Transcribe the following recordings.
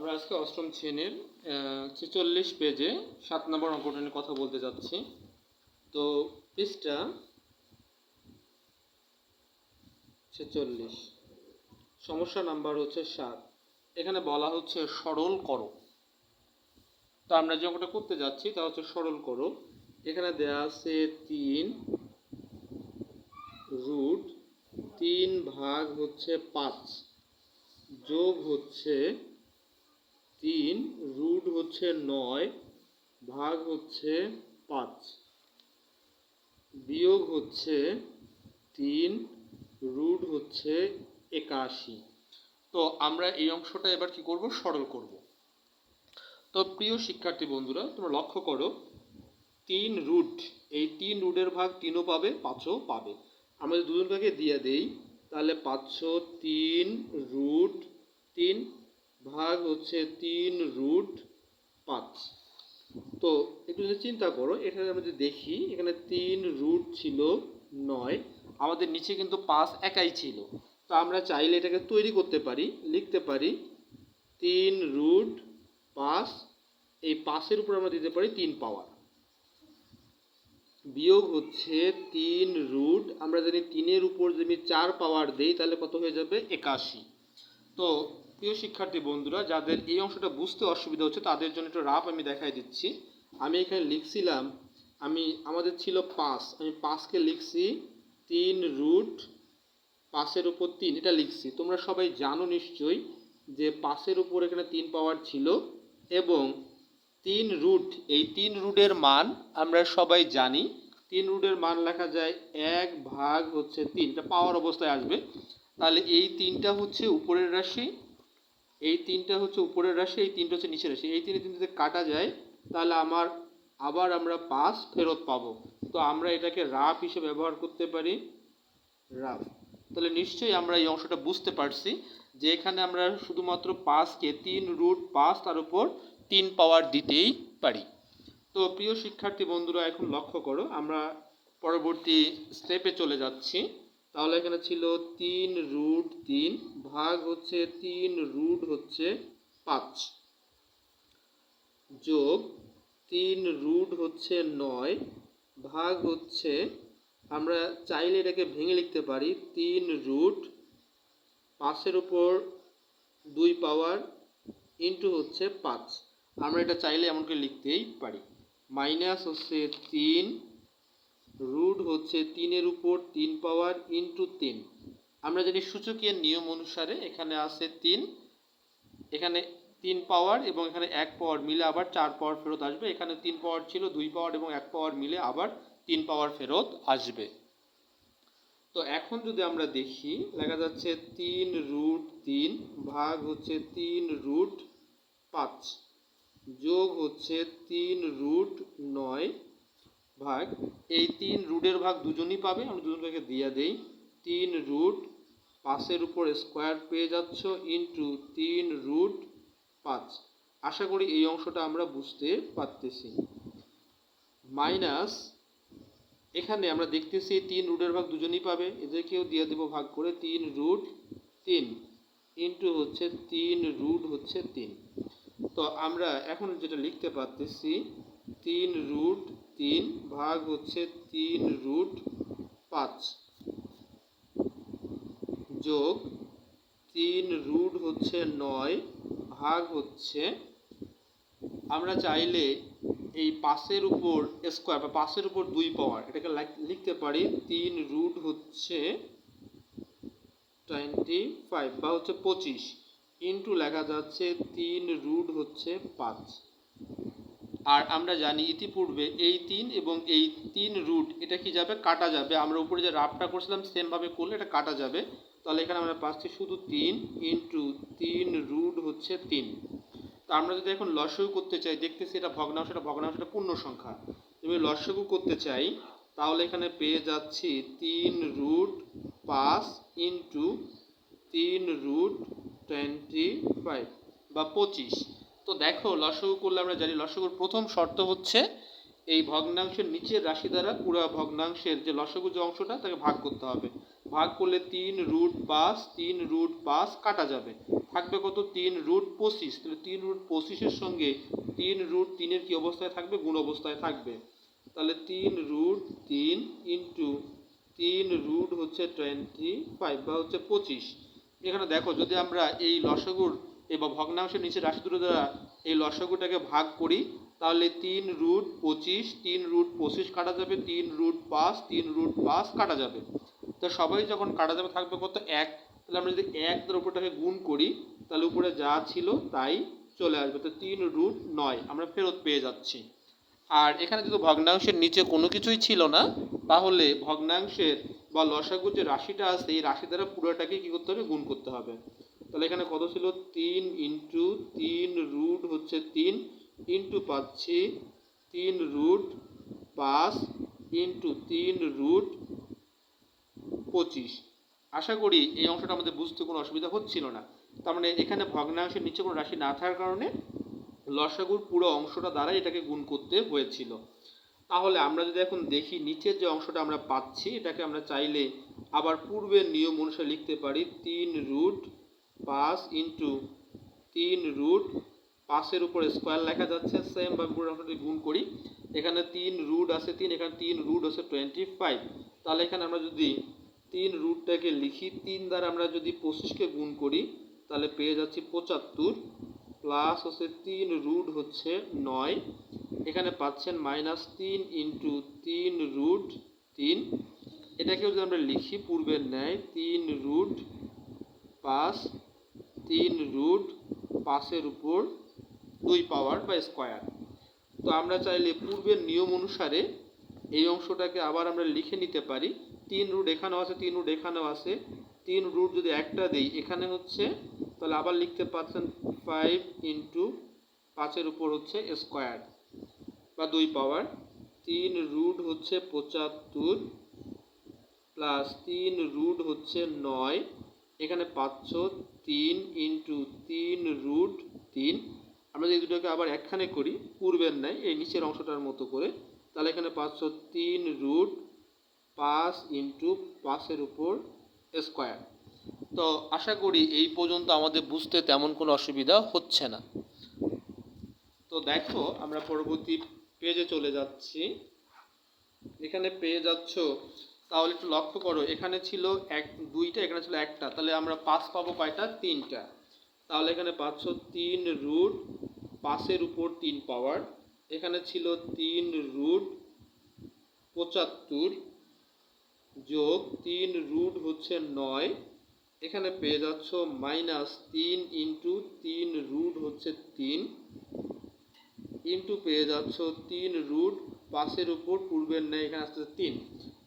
আমরা আজকে অষ্টম শ্রেণির ছেচল্লিশ পেজে সাত নম্বর অঙ্কটা নিয়ে কথা বলতে যাচ্ছি। তো পৃষ্ঠা ছেচল্লিশ। সমস্যা নাম্বার হচ্ছে সাত। এখানে বলা হচ্ছে সরল করো। তো আমরা যে অঙ্কটা করতে যাচ্ছি, তা হচ্ছে সরল করো। এখানে দেয়া আছে তিন রুট তিন ভাগ হচ্ছে পাঁচ। যোগ হচ্ছে হচ্ছে নয়, ভাগ হচ্ছে পাঁচ। বিয়োগ হচ্ছে তিন, রুট হচ্ছে একাশি। তো আমরা এই অংশটা এবার কি করব? সরল করব। তো প্রিয় শিক্ষার্থী বন্ধুরা, তোমরা লক্ষ্য করো, তিন রুট, এই তিন রুটের ভাগ তিনও পাবে, পাঁচও পাবে। আমরা যদি দুজন ভাগে দিয়ে দেই, তাহলে পাঁচশো তিন রুট তিন ভাগ হচ্ছে তিন রুট পাঁচ। তো একটু যদি চিন্তা করো, এখানে আমরা যদি দেখি, এখানে তিন রুট ছিল নয়, আমাদের নিচে কিন্তু পাঁচ একাই ছিল। তো আমরা চাইলে এটাকে তৈরি করতে পারি, লিখতে পারি তিন রুট পাঁচ, এই পাঁচের উপর আমরা দিতে পারি তিন পাওয়ার। বিয়োগ হচ্ছে তিন রুট, আমরা যদি তিনের উপর যদি চার পাওয়ার দেই, তাহলে কত হয়ে যাবে? একাশি। তো প্রিয় শিক্ষার্থী বন্ধুরা, যাদের এই অংশটা বুঝতে অসুবিধা হচ্ছে, তাদের জন্য একটু রাফ আমি দেখাই দিচ্ছি। আমি এখানে লিখছিলাম, আমি, আমাদের ছিল পাঁচ। আমি পাঁচকে লিখছি তিন রুট পাঁচের উপর তিন, এটা লিখছি। তোমরা সবাই জানো নিশ্চয়ই যে পাঁচের উপর এখানে তিন পাওয়ার ছিল এবং তিন রুট এই তিন রুটের মান আমরা সবাই জানি। তিন রুটের মান লেখা যায় এক ভাগ হচ্ছে তিন, এটা পাওয়ার অবস্থায় আসবে। তাহলে এই তিনটা হচ্ছে উপরের রাশি এই তিনটা হচ্ছে উপরের রাশি, এই তিনটা হচ্ছে নিচের রাশি। এই তিনটে তিন যদি কাটা যায়, তাহলে আমার আবার আমরা পাস ফেরত পাবো। তো আমরা এটাকে রাফ হিসেবে ব্যবহার করতে পারি। রাফ। তাহলে নিশ্চয়ই আমরা এই অংশটা বুঝতে পারছি যে এখানে আমরা শুধুমাত্র পাঁচকে তিন রুট পাঁচ তার উপর তিন পাওয়ার দিতেই পারি। তো প্রিয় শিক্ষার্থী বন্ধুরা, এখন লক্ষ্য করো, আমরা পরবর্তী স্টেপে চলে যাচ্ছি। তাহলে এখানে ছিল তিন রুট তিন ভাগ হচ্ছে তিন রুট হচ্ছে পাঁচ। যোগ তিন রুট হচ্ছে নয়, ভাগ হচ্ছে, আমরা চাইলে এটাকে ভেঙে লিখতে পারি, তিন রুট পাঁচের উপর দুই পাওয়ার ইন্টু হচ্ছে পাঁচ। আমরা এটা চাইলে এমন করে লিখতেই পারি। মাইনাস হচ্ছে তিন রুট হচ্ছে তিনের উপর তিন পাওয়ার ইন্টু তিন। আমরা জানি সূচকীয় নিয়ম অনুসারে এখানে আছে তিন, এখানে তিন পাওয়ার এবং এখানে এক পাওয়ার মিলে আবার চার পাওয়ার ফেরত আসবে। এখানে তিন পাওয়ার ছিল, দুই পাওয়ার এবং এক পাওয়ার মিলে আবার তিন পাওয়ার ফেরত আসবে। তো এখন যদি আমরা দেখি লেখা যাচ্ছে তিন রুট তিন ভাগ হচ্ছে তিন রুট পাঁচ, যোগ হচ্ছে তিন রুট নয় ভাগ, এই তিন রুটের ভাগ দুজনই পাবে, আমরা দুজনকে দিয়ে দেই। তিন রুট পাঁচের উপর স্কোয়ার পেয়ে যাচ্ছ ইন্টু তিন রুট পাঁচ। আশা করি এই অংশটা আমরা বুঝতে পারতেছি। মাইনাস, এখানে আমরা দেখতেছি তিন রুটের ভাগ দুজনই পাবে, এদেরকেও দিয়ে দেবো ভাগ করে তিন রুট তিন। ইন্টু হচ্ছে তিন, রুট হচ্ছে তিন। তো আমরা এখন যেটা লিখতে পারতেছি, তিন রুট তিন ভাগ হচ্ছে তিন রুট পাঁচ। যোগ তিন রুট হচ্ছে নয় ভাগ হচ্ছে, আমরা চাইলে এই পাশের উপর স্কোয়ার বা পাশের উপর দুই পাওয়ার, এটাকে লিখতে পারি, তিন রুট হচ্ছে টোয়েন্টি ফাইভ বা হচ্ছে পঁচিশ ইন্টু লেখা যাচ্ছে তিন রুট হচ্ছে পাঁচ। আর আমরা জানি ইতিপূর্বে এই তিন এবং এই তিন রুট, এটা কি যাবে? কাটা যাবে। আমরা উপরে যে রাফটা করছিলাম, সেমভাবে করলে এটা কাটা যাবে। তাহলে এখানে আমরা পাচ্ছি শুধু তিন ইন্টু তিন রুট হচ্ছে তিন। তো আমরা যদি এখন লসগু করতে চাই, দেখতেছি এটা ভগ্নাংশ এটা ভগ্নাংশ, এটা পূর্ণ সংখ্যা। যদি লসগু করতে চাই, তাহলে এখানে পেয়ে যাচ্ছি তিন রুট পাঁচ ইন্টু তিন রুট টোয়েন্টি ফাইভ বা পঁচিশ। তো দেখো, লসগু করলে আমরা জানি লসগুর প্রথম শর্ত হচ্ছে এই ভগ্নাংশের নিচের রাশি দ্বারা পুরো ভগ্নাংশের যে লসগু যে অংশটা, তাকে ভাগ করতে হবে। ভাগ করলে তিন রুট পাঁচ, তিন রুট পাঁচ কাটা যাবে। থাকবে কত? তিন রুট পঁচিশ। তাহলে তিন রুট পঁচিশের সঙ্গে তিন রুট তিনের কি অবস্থায় থাকবে? গুণ অবস্থায় থাকবে। তাহলে তিন রুট তিন ইন্টু তিন রুট হচ্ছে টোয়েন্টি ফাইভ বা হচ্ছে পঁচিশ। এখানে দেখো, যদি আমরা এই লসাগুর এই বা ভগ্নাংশের নিচে রাশি দুটো দ্বারা এই লসাগুটাকে ভাগ করি, তাহলে তিন রুট পঁচিশ, তিন রুট পঁচিশ কাটা যাবে, তিন রুট পাঁচ, তিন রুট পাঁচ কাটা যাবে। তো সবাই যখন কাটা যাবে থাকবে কত? এক। তাহলে আমরা যদি এক উপরটাকে গুণ করি, তাহলে উপরে যা ছিল তাই চলে আসবে। তো তিন রুট নয়, আমরা ফেরত পেয়ে যাচ্ছি। আর এখানে যদি ভগ্নাংশের নিচে কোনো কিছুই ছিল না, তাহলে ভগ্নাংশের বা লসাগুর যে রাশিটা আছে, এই রাশি দ্বারা পুরোটাকে কী করতে হবে? গুণ করতে হবে। তাহলে এখানে কত ছিল? তিন ইন্টু তিন রুট হচ্ছে তিন। ইন্টু পাচ্ছি তিন রুট পাঁচ ইন্টু তিন রুট পঁচিশ। আশা করি এই অংশটা আমাদের বুঝতে কোনো অসুবিধা হচ্ছিল না। তার মানে এখানে ভগ্নাংশের নিচে কোনো রাশি না থাকার কারণে লসাগুর পুরো অংশটা দ্বারা এটাকে গুণ করতে হয়েছিল। তাহলে আমরা যদি এখন দেখি নিচের যে অংশটা আমরা পাচ্ছি, এটাকে আমরা চাইলে আবার পূর্বের নিয়ম অনুসারে লিখতে পারি তিন রুট পাঁচ ইন্টু তিন রুট পাঁচের উপরে স্কোয়ার লেখা যাচ্ছে সেম বা পুরো অংশটি গুণ করি। এখানে তিন রুট আছে তিন, এখানে তিন রুট আছে টোয়েন্টি ফাইভ তাহলে এখানে আমরা যদি তিন রুটটাকে লিখি, তিন দ্বারা আমরা যদি পঁচিশকে গুণ করি, তাহলে পেয়ে যাচ্ছি পঁচাত্তর। প্লাস হচ্ছে তিন রুট হচ্ছে নয়। এখানে পাচ্ছেন মাইনাস তিন ইন্টু তিন রুট তিন। এটাকেও যদি আমরা লিখি, পূর্বের ন্যায়, তিন রুট পাঁচ তিন রুট পাঁচের উপর দুই পাওয়ার বা স্কোয়ার। তো আমরা চাইলে পূর্বের নিয়ম অনুসারে এই অংশটাকে আবার আমরা লিখে নিতে পারি। তিন রুট এখানেও আছে, তিন রুট এখানেও আছে। তিন রুট যদি একটা দিই, এখানে হচ্ছে, তাহলে আবার লিখতে পাচ্ছেন ফাইভ ইন্টু পাঁচের উপর হচ্ছে স্কোয়ার বা দুই পাওয়ার। তিন রুট হচ্ছে পঁচাত্তর প্লাস তিন রুট হচ্ছে নয়। এখানে পাচ্ছ তিন ইন্টু তিন রুট তিন। আমরা যদি দুটোকে আবার একখানে করি, পূর্বের নেয় এই নিচের অংশটার মতো করে, তাহলে এখানে পাচ্ছ তিন রুট পাঁচ ইন্টু পাঁচের উপর স্কোয়ার। তো আশা করি এই পর্যন্ত আমাদের বুঝতে তেমন কোনো অসুবিধা হচ্ছে না। তো দেখো, আমরা পরবর্তী পেজে চলে যাচ্ছি। এখানে পেয়ে যাচ্ছ তাহলে একটু লক্ষ্য করো, এখানে ছিল এক, দুইটা, এখানে ছিল একটা। তাহলে আমরা পাঁচ পাবো কয়টা? তিনটা। তাহলে এখানে পাচ্ছ তিন রুট পাঁচের উপর তিন পাওয়ার এখানে ছিল তিন রুট পঁচাত্তর যোগ তিন রুট হচ্ছে নয়। এখানে পেয়ে যাচ্ছ মাইনাস তিন ইন্টু তিন রুট হচ্ছে তিন। ইন্টু পেয়ে যাচ্ছ তিন রুট পাঁচের উপর পূর্বের নেয় এখানে আসছে তিন।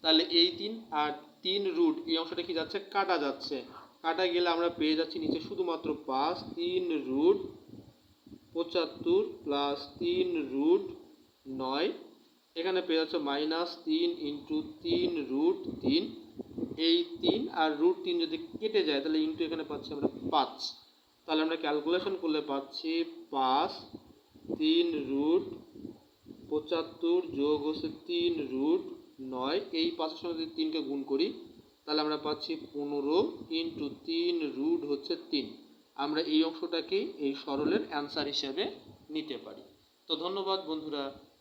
তাহলে এই তিন আর তিন রুট এই অংশটা কি যাচ্ছে? কাটা যাচ্ছে। কাটা গেলে আমরা পেয়ে যাচ্ছি নিচে শুধুমাত্র পাঁচ, তিন রুট পঁচাত্তর প্লাস তিন রুট নয়। এখানে পেয়ে যাচ্ছে মাইনাস তিন ইন্টু তিন রুট তিন। এই তিন আর রুট তিন যদি কেটে যায়, তাহলে ইন্টু এখানে পাচ্ছি আমরা পাঁচ। তাহলে আমরা ক্যালকুলেশন করলে পাচ্ছি পাঁচ, তিন রুট পঁচাত্তর যোগ হচ্ছে তিন রুট নয়, এই পাঁচের সঙ্গে যদি তিনকে গুণ করি, তাহলে আমরা পাচ্ছি পনেরো ইন্টু তিন রুট হচ্ছে তিন। আমরা এই অংশটাকেই এই সরলের অ্যান্সার হিসেবে নিতে পারি। তো ধন্যবাদ বন্ধুরা।